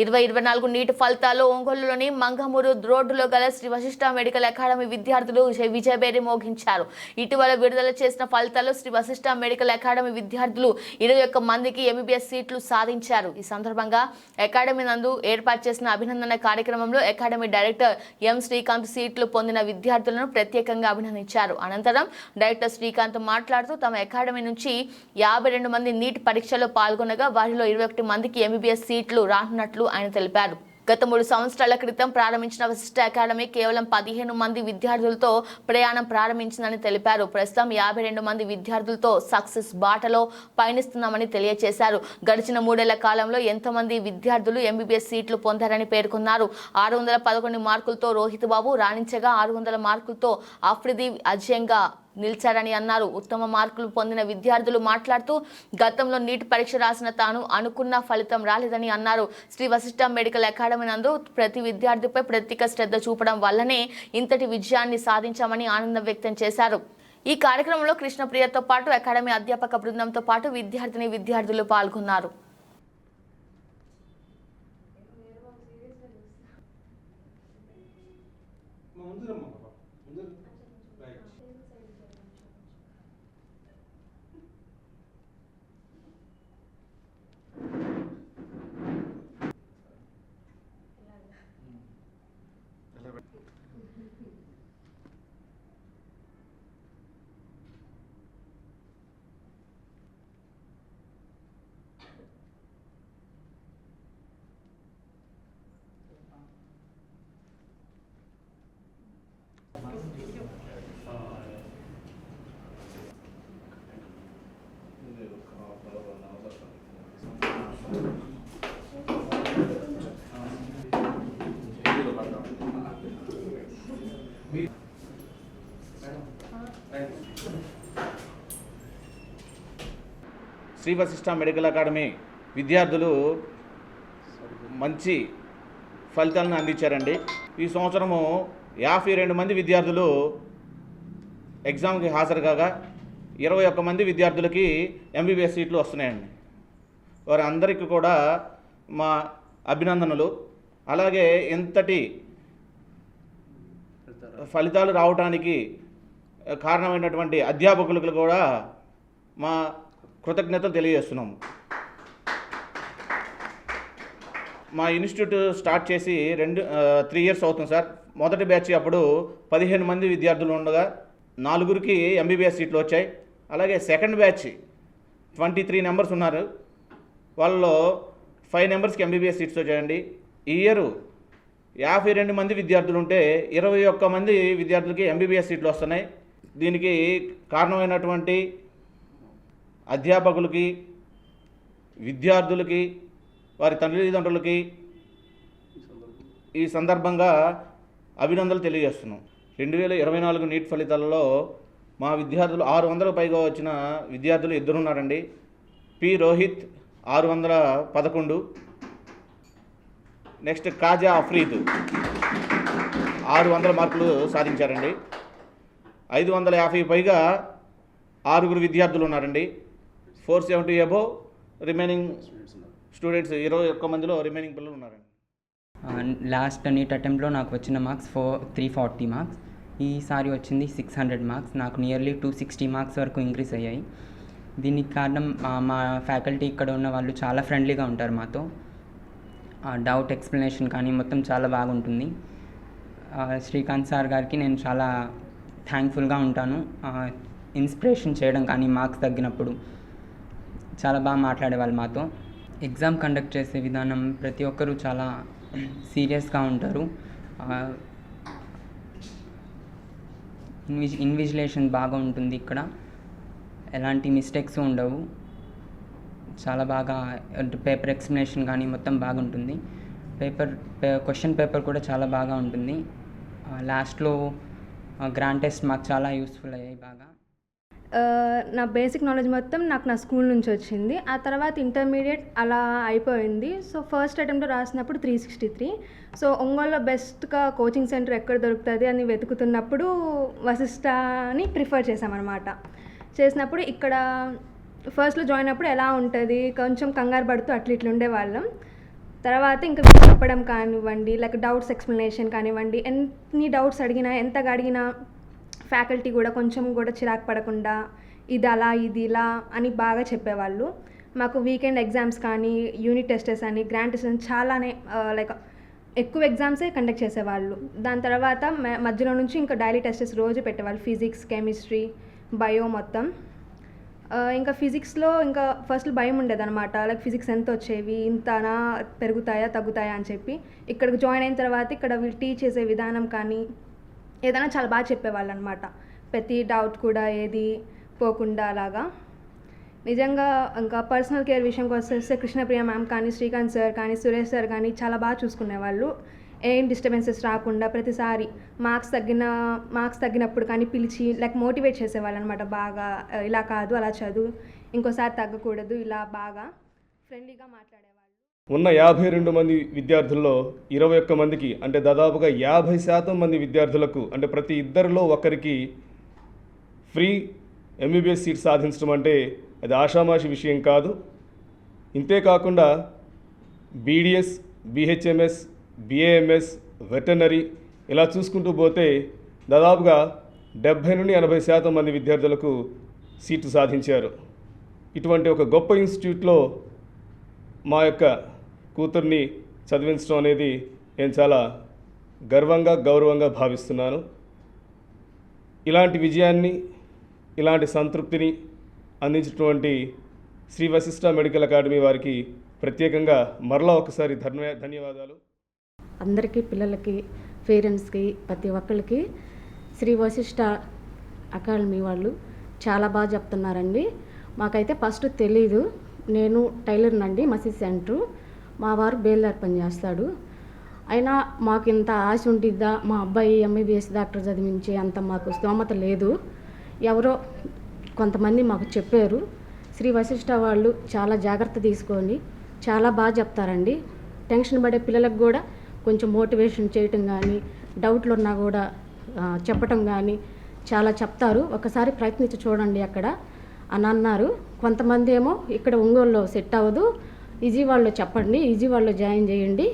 ఇరవై ఇరవై నాలుగు నీటి ఫలితాలు ఒంగోలులోని మంగమూరు రోడ్డులో గల శ్రీ వశిష్ఠ మెడికల్ అకాడమీ విద్యార్థులు విజయబేరి మోగించారు. ఇటీవల విడుదల చేసిన ఫలితాల్లో శ్రీ వశిష్ఠ మెడికల్ అకాడమీ విద్యార్థులు ఇరవై ఒక్క మందికి ఎంబీబీఎస్ సీట్లు సాధించారు. ఈ సందర్భంగా అకాడమీ నందు ఏర్పాటు చేసిన అభినందన కార్యక్రమంలో అకాడమీ డైరెక్టర్ ఎం శ్రీకాంత్ సీట్లు పొందిన విద్యార్థులను ప్రత్యేకంగా అభినందించారు. అనంతరం డైరెక్టర్ శ్రీకాంత్ మాట్లాడుతూ తమ అకాడమీ నుంచి యాభై రెండు మంది నీట్ పరీక్షలో పాల్గొనగా వారిలో ఇరవై ఒకటి మందికి ఎంబీబీఎస్ సీట్లు రానున్నట్లు ఆయన తెలిపారు. గత మూడు సంవత్సరాల క్రితం ప్రారంభించిన విశిష్ట అకాడమీ కేవలం పదిహేను మంది విద్యార్థులతో ప్రయాణం ప్రారంభించిందని తెలిపారు. ప్రస్తుతం యాభై రెండు మంది విద్యార్థులతో సక్సెస్ బాటలో పయనిస్తున్నామని తెలియజేశారు గడిచిన మూడేళ్ళ కాలంలో ఎంతమంది విద్యార్థులు ఎంబీబీఎస్ సీట్లు పొందారని పేర్కొన్నారు. ఆరు వందల పదకొండు మార్కులతో రోహిత్ బాబు రాణించగా ఆరు వందల మార్కులతో అఫ్రిది అజయంగా నిలిచారని అన్నారు. ఉత్తమ మార్కులు పొందిన విద్యార్థులు మాట్లాడుతూ గతంలో నీట్ పరీక్ష రాసిన తాను అనుకున్న ఫలితం రాలేదని అన్నారు. శ్రీ వశిష్ఠ మెడికల్ అకాడమీ నందు ప్రతి విద్యార్థిపై ప్రత్యేక శ్రద్ధ చూపడం వల్లనే ఇంతటి విజయాన్ని సాధించామని ఆనందం వ్యక్తం చేశారు. ఈ కార్యక్రమంలో కృష్ణప్రియతో పాటు అకాడమీ అధ్యాపక బృందంతో పాటు విద్యార్థిని విద్యార్థులు పాల్గొన్నారు. ముందు శ్రీ వశిష్ఠ మెడికల్ అకాడమీ విద్యార్థులు మంచి ఫలితాలను అందించారండి. ఈ సంవత్సరము యాభై రెండు మంది విద్యార్థులు ఎగ్జామ్కి హాజరు కాగా ఇరవై ఒక్క మంది విద్యార్థులకి ఎంబీబీఎస్ సీట్లు వస్తున్నాయండి. వారి అందరికీ కూడా మా అభినందనలు. అలాగే ఎంతటి ఫలితాలు? రావడానికి కారణమైనటువంటి అధ్యాపకులకు కూడా మా కృతజ్ఞతలు తెలియజేస్తున్నాము మా ఇన్స్టిట్యూట్ స్టార్ట్ చేసి రెండు త్రీ ఇయర్స్ అవుతుంది సార్. మొదటి బ్యాచ్ అప్పుడు పదిహేను మంది విద్యార్థులు ఉండగా నాలుగురికి ఎంబీబీఎస్ సీట్లు వచ్చాయి. అలాగే second batch twenty three numbers ఉన్నారు. వాళ్ళలో ఫైవ్ నెంబర్స్కి ఎంబీబీఎస్ సీట్స్ వచ్చాయండి. ఈ ఇయర్ యాభై రెండు మంది విద్యార్థులు ఉంటే ఇరవై ఒక్క మంది విద్యార్థులకి ఎంబీబీఎస్ సీట్లు వస్తున్నాయి. దీనికి కారణమైనటువంటి అధ్యాపకులకి విద్యార్థులకి వారి తల్లిదండ్రులకి ఈ సందర్భంగా అభినందనలు తెలియజేస్తున్నాం. రెండు వేల ఇరవై నాలుగు నీట్ ఫలితాలలో మా విద్యార్థులు ఆరు వందలకు పైగా వచ్చిన విద్యార్థులు ఇద్దరు ఉన్నారండి పి. రోహిత్ ఆరు వందల పదకొండు. నెక్స్ట్ కాజా అఫ్రీద్ ఆరు వందల మార్కులు సాధించారండి. ఐదు వందల యాభై పైగా ఆరుగురు విద్యార్థులు ఉన్నారండి. Four seventy above remaining students ఇరవై ఒక్క మందిలో రిమైనింగ్ పిల్లలు ఉన్నారండి. లాస్ట్ నీట్ అటెంప్ట్లో నాకు వచ్చిన marks four three forty marks. ఈసారి వచ్చింది సిక్స్ హండ్రెడ్ మార్క్స్. నాకు నియర్లీ టూ సిక్స్టీ మార్క్స్ వరకు ఇంక్రీస్ అయ్యాయి. దీనికి కారణం మా ఫ్యాకల్టీ ఇక్కడ ఉన్న వాళ్ళు చాలా ఫ్రెండ్లీగా ఉంటారు మాతో. డౌట్ ఎక్స్ప్లెనేషన్ కానీ మొత్తం చాలా బాగుంటుంది. శ్రీకాంత్ సార్ గారికి నేను చాలా థ్యాంక్ఫుల్గా ఉంటాను. ఇన్స్పిరేషన్ చేయడం కానీ మార్క్స్ తగ్గినప్పుడు చాలా బాగా మాట్లాడేవాళ్ళు మాతో. ఎగ్జామ్ కండక్ట్ చేసే విధానం ప్రతి ఒక్కరూ చాలా సీరియస్గా ఉంటారు. ఇన్విజ్ ఇన్విజిలేషన్ బాగా ఉంటుంది ఇక్కడ. ఎలాంటి మిస్టేక్స్ ఉండవు. చాలా బాగా పేపర్ ఎక్స్ప్లెనేషన్ కానీ మొత్తం బాగుంటుంది. పేపర్ క్వశ్చన్ పేపర్ కూడా చాలా బాగా ఉంటుంది. లాస్ట్లో గ్రాండ్ టెస్ట్ మాకు చాలా యూస్ఫుల్ అయ్యాయి బాగా. నా బేసిక్ నాలెడ్జ్ మొత్తం నాకు నా స్కూల్ నుంచి వచ్చింది. ఆ తర్వాత ఇంటర్మీడియట్ అలా అయిపోయింది. సో ఫస్ట్ అటెంప్ట్ రాసినప్పుడు త్రీ సిక్స్టీ త్రీ. సో ఒంగోలులో బెస్ట్గా కోచింగ్ సెంటర్ ఎక్కడ దొరుకుతుంది అని వెతుకుతున్నప్పుడు వశిష్ఠని ప్రిఫర్ చేశామన్నమాట. చేసినప్పుడు ఇక్కడ ఫస్ట్లో జాయిన్ అప్పుడు ఎలా ఉంటుంది కొంచెం కంగారు పడుతూ అట్లా ఇట్లా ఉండేవాళ్ళం. తర్వాత ఇంకా చెప్పడం కానివ్వండి లైక్ డౌట్స్ ఎక్స్ప్లెనేషన్ కానివ్వండి ఎన్ని డౌట్స్ అడిగినా ఎంతగా అడిగినా ఫ్యాకల్టీ కూడా కొంచెం కూడా చిరాకు పడకుండా ఇది అలా ఇది ఇలా అని బాగా చెప్పేవాళ్ళు. మాకు వీకెండ్ ఎగ్జామ్స్ కానీ యూనిట్ టెస్టెస్ అని గ్రాండ్ టెస్ట్ అని చాలానే లైక్ ఎక్కువ ఎగ్జామ్సే కండక్ట్ చేసేవాళ్ళు. దాని తర్వాత మధ్యలో నుంచి ఇంకా డైలీ టెస్టెస్ రోజు పెట్టేవాళ్ళు ఫిజిక్స్ కెమిస్ట్రీ బయో మొత్తం. ఇంకా ఫిజిక్స్లో ఇంకా ఫస్ట్ భయం ఉండేదన్నమాట. లైక్ ఫిజిక్స్ ఎంత వచ్చేవి ఇంతనా పెరుగుతాయా తగ్గుతాయా అని చెప్పి. ఇక్కడికి జాయిన్ అయిన తర్వాత ఇక్కడ వీళ్ళు టీచ్ చేసే విధానం కానీ ఏదైనా చాలా బాగా చెప్పేవాళ్ళు అనమాట ప్రతి డౌట్ కూడా ఏది పోకుండా అలాగా. నిజంగా ఇంకా పర్సనల్ కేర్ విషయంకి వస్తే కృష్ణప్రియ మ్యామ్ కానీ శ్రీకాంత్ సార్ కానీ సురేష్ సార్ కానీ చాలా బాగా చూసుకునేవాళ్ళు. ఏం డిస్టర్బెన్సెస్ రాకుండా ప్రతిసారి మార్క్స్ తగ్గిన మార్క్స్ తగ్గినప్పుడు కానీ పిలిచి లైక్ మోటివేట్ చేసేవాళ్ళు అనమాట బాగా ఇలా కాదు అలా చదువు. ఇంకోసారి తగ్గకూడదు ఇలా బాగా ఫ్రెండ్లీగా మాట్లాడేవాళ్ళు. ఉన్న యాభై రెండు మంది విద్యార్థుల్లో ఇరవై ఒక్క మందికి అంటే దాదాపుగా యాభై శాతం మంది విద్యార్థులకు అంటే ప్రతి ఇద్దరిలో ఒకరికి ఫ్రీ ఎంబీబీఎస్ సీట్ సాధించడం అంటే అది ఆషామాషి విషయం కాదు. ఇంతే కాకుండా బీడిఎస్ బీహెచ్ఎంఎస్ బిఏఎంఎస్ వెటర్నరీ ఇలా చూసుకుంటూ పోతే దాదాపుగా డెబ్భై నుండి ఎనభై శాతం మంది విద్యార్థులకు సీటు సాధించారు. ఇటువంటి ఒక గొప్ప ఇన్స్టిట్యూట్లో మా యొక్క కూతుర్ని చదివించడం అనేది నేను చాలా గర్వంగా గౌరవంగా భావిస్తున్నాను. ఇలాంటి విజయాన్ని ఇలాంటి సంతృప్తిని అందించినటువంటి శ్రీ వశిష్ఠ మెడికల్ అకాడమీ వారికి ప్రత్యేకంగా మరలా ఒకసారి ధన్య ధన్యవాదాలు. అందరికీ పిల్లలకి పేరెంట్స్కి ప్రతి ఒక్కరికి శ్రీ వశిష్ఠ అకాడమీ వాళ్ళు చాలా బాగా చెప్తున్నారండి. మాకైతే ఫస్ట్ తెలీదు. నేను టైలర్ నండి మసీద్ సెంటరు. మా వారు బేల్దార్ పని చేస్తాడు. అయినా మాకు ఇంత ఆశ ఉండిద్దా? మా అబ్బాయి ఎంబీబీఎస్ డాక్టర్ చదివించే అంత మాకు స్తోమత లేదు. ఎవరో కొంతమంది మాకు చెప్పారు. శ్రీ వశిష్ఠ వాళ్ళు చాలా జాగ్రత్త తీసుకొని చాలా బాగా చెప్తారండి. టెన్షన్ పడే పిల్లలకు కూడా కొంచెం మోటివేషన్ చేయటం కానీ డౌట్లు ఉన్నా కూడా చెప్పటం కానీ చాలా చెప్తారు. ఒకసారి ప్రయత్నించి చూడండి అక్కడ. అని అన్నారు. కొంతమంది ఏమో ఇక్కడ ఒంగోలులో సెట్ అవ్వదు. ఈజీవాడలో చెప్పండి ఈజీవాడలో జాయిన్ చేయండి.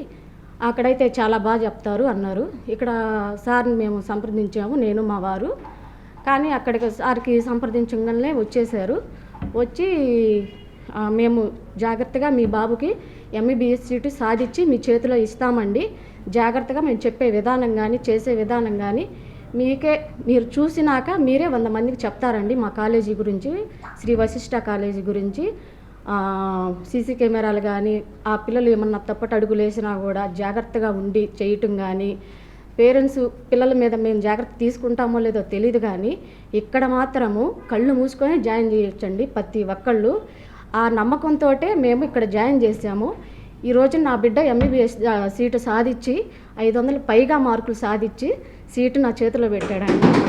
అక్కడైతే చాలా బాగా చెప్తారు అన్నారు. ఇక్కడ సార్ని మేము సంప్రదించాము నేను మా వారు. కానీ అక్కడికి సార్కి సంప్రదించగానే వచ్చేసారు. వచ్చి మేము జాగ్రత్తగా మీ బాబుకి ఎంఈబిఎస్ సీటు సాధించి మీ చేతిలో ఇస్తామండి. జాగ్రత్తగా మేము చెప్పే విధానం కానీ చేసే విధానం కానీ మీకే మీరు చూసినాక మీరే వంద మందికి చెప్తారండి మా కాలేజీ గురించి శ్రీ వశిష్ట కాలేజీ గురించి. సీసీ కెమెరాలు కానీ ఆ పిల్లలు ఏమన్నా తప్పట అడుగులు వేసినా కూడా జాగ్రత్తగా ఉండి చేయటం కానీ పేరెంట్స్ పిల్లల మీద మేము జాగ్రత్త తీసుకుంటామో లేదో తెలియదు కానీ ఇక్కడ మాత్రము కళ్ళు మూసుకొని జాయిన్ చేయొచ్చండి ప్రతి ఒక్కళ్ళు. ఆ నమ్మకంతో మేము ఇక్కడ జాయిన్ చేసాము ఈ రోజు నా బిడ్డ ఎంబీబీఎస్ సీటు సాధించి ఐదు వందలు పైగా మార్కులు సాధించి సీటు నా చేతిలో పెట్టాడు